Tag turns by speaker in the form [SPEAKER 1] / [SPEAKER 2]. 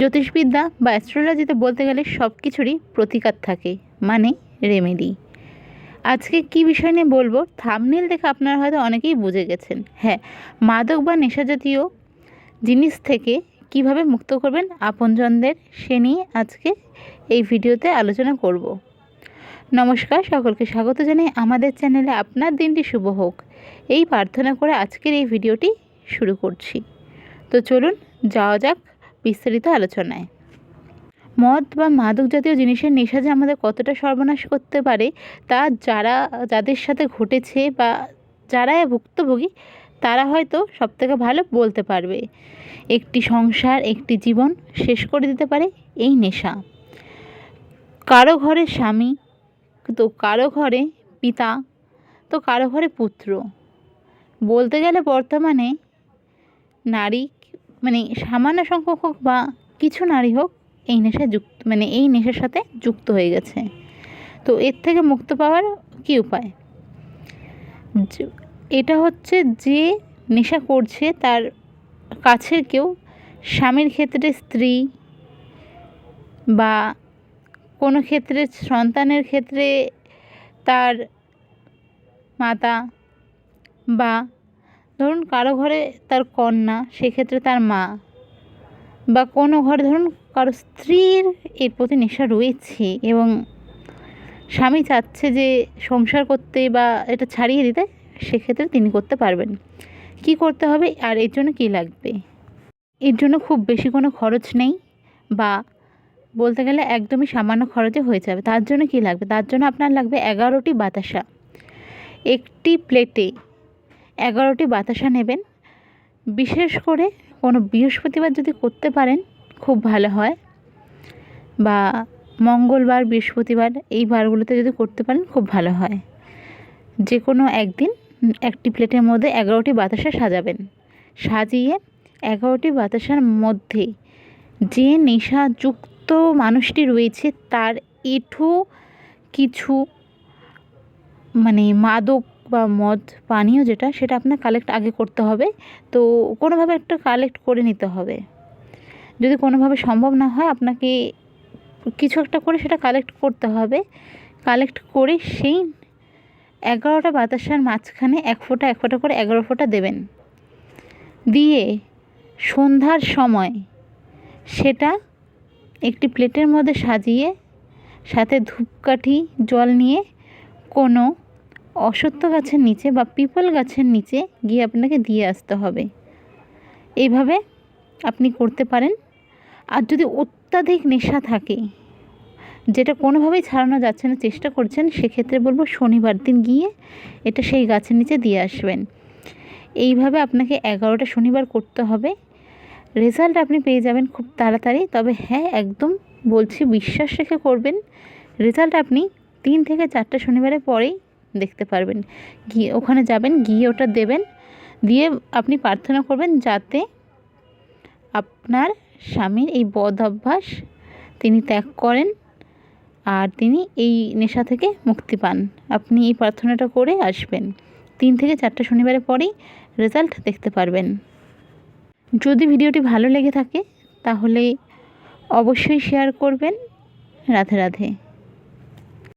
[SPEAKER 1] জ্যোতিষবিদ্যা বা অ্যাস্ট্রোলজিতে বলতে গেলে সব কিছুরই প্রতিকার থাকে মানে রেমেডি আজকে কি বিষয় নিয়ে বলব? থামনেল দেখে আপনারা হয়তো অনেকেই বুঝে গেছেন। হ্যাঁ মাদক বা নেশা জাতীয় জিনিস থেকে কীভাবে মুক্ত করবেন আপনজনদের, সে নিয়ে আজকে এই ভিডিওতে আলোচনা করব। নমস্কার, সকলকে স্বাগত জানাই আমাদের চ্যানেলে আপনার দিনটি শুভ হোক। এই প্রার্থনা করে আজকের এই ভিডিওটি শুরু করছি। তো চলুন, যাওয়া যাক বিস্তারিত আলোচনায়। মদ বা মাদক জাতীয় জিনিসের নেশা যে আমাদের কতটা সর্বনাশ করতে পারে, তা যারা, যাদের সাথে ঘটেছে বা যারা ভুক্তভোগী, তারা হয়তো সবথেকে ভালো বলতে পারবে। একটি সংসার, একটি জীবন শেষ করে দিতে পারে এই নেশা। কারও ঘরে স্বামী, তো কারও ঘরে পিতা, তো কারও ঘরে পুত্র। বলতে গেলে বর্তমানে নারী মানে সামান্য সংখ্যক হোক বা কিছু নারী হোক, এই নেশায় যুক্ত মানে এই নেশার সাথে যুক্ত হয়ে গেছে। তো এর থেকে মুক্ত পাওয়ার কী উপায়? এটা হচ্ছে যে নেশা করছে তার কাছের কেউ, স্বামীর ক্ষেত্রে স্ত্রী বা কোনো ক্ষেত্রে সন্তানের ক্ষেত্রে তার মাতা বা ধরুন কারও ঘরে তার কন্যা, সেক্ষেত্রে তার মা বা কোনো ঘরে ধরুন কারও স্ত্রীর এর প্রতি নেশা রয়েছে এবং স্বামী চাচ্ছে যে সংসার করতে বা এটা ছাড়িয়ে দিতে, সেক্ষেত্রে তিনি করতে পারবেন। কি করতে হবে আর এর জন্য কী লাগবে? এর জন্য খুব বেশি কোনো খরচ নেই বা বলতে গেলে একদমই সামান্য খরচে হয়ে যাবে। তার জন্য কী লাগবে? তার জন্য আপনার লাগবে এগারোটি বাতাসা। একটি প্লেটে এগারোটি বাতাসা নেবেন। বিশেষ করে কোনো বৃহস্পতিবার যদি করতে পারেন, খুব ভালো হয়। বা মঙ্গলবার, বৃহস্পতিবার এই বারগুলোতে যদি করতে পারেন, খুব ভালো হয়। যে কোনো একদিন একটি প্লেটের মধ্যে এগারোটি বাতাসা সাজাবেন। সাজিয়ে এগারোটি বাতাসার মধ্যে যে নেশাযুক্ত মানুষটি রয়েছে, তার এঠো কিছু মানে মাদক বা মদ, পানীয় যেটা, সেটা আপনার কালেক্ট আগে করতে হবে। তো কোনোভাবে একটা কালেক্ট করে নিতে হবে। যদি কোনোভাবে সম্ভব না হয়, আপনাকে কিছু একটা করে সেটা কালেক্ট করতে হবে। কালেক্ট করে সেই এগারোটা বাতাসার মাঝখানে এক ফোঁটা এক ফোঁটা করে এগারো ফোঁটা দেবেন। দিয়ে সন্ধ্যার সময় সেটা একটি প্লেটের মধ্যে সাজিয়ে, সাথে ধূপকাঠি, জল নিয়ে কোনো অশ্বত্থ গাছের নিচে বা পিপল গাছের নিচে গিয়ে আপনাকে দিয়ে আসতে হবে। এইভাবে আপনি করতে পারেন। আর যদি অত্যাধিক নেশা থাকে, যেটা কোনোভাবেই ছাড়ানো যাচ্ছে না, চেষ্টা করছেন, সেক্ষেত্রে বলব শনিবার দিন গিয়ে এটা সেই গাছের নিচে দিয়ে আসবেন। এইভাবে আপনাকে এগারোটা শনিবার করতে হবে। রেজাল্ট আপনি পেয়ে যাবেন খুব তাড়াতাড়ি। তবে হ্যাঁ একদম বলছি বিশ্বাস রেখে করবেন। রেজাল্ট আপনি তিন থেকে চারটে শনিবারের পরেই দেখতে পারবেন। গিয়ে ওখানে যাবেন গিয়ে ওটা দেবেন, দিয়ে আপনি প্রার্থনা করবেন যাতে আপনার স্বামীর এই বদ অভ্যাস তিনি ত্যাগ করেন আর তিনি এই নেশা থেকে মুক্তি পান। আপনি এই প্রার্থনাটা করে আসবেন। তিন থেকে চারটে শনিবারের পরেই রেজাল্ট দেখতে পারবেন। যদি ভিডিওটি ভালো লেগে থাকে, তাহলে অবশ্যই শেয়ার করবেন। রাধে রাধে।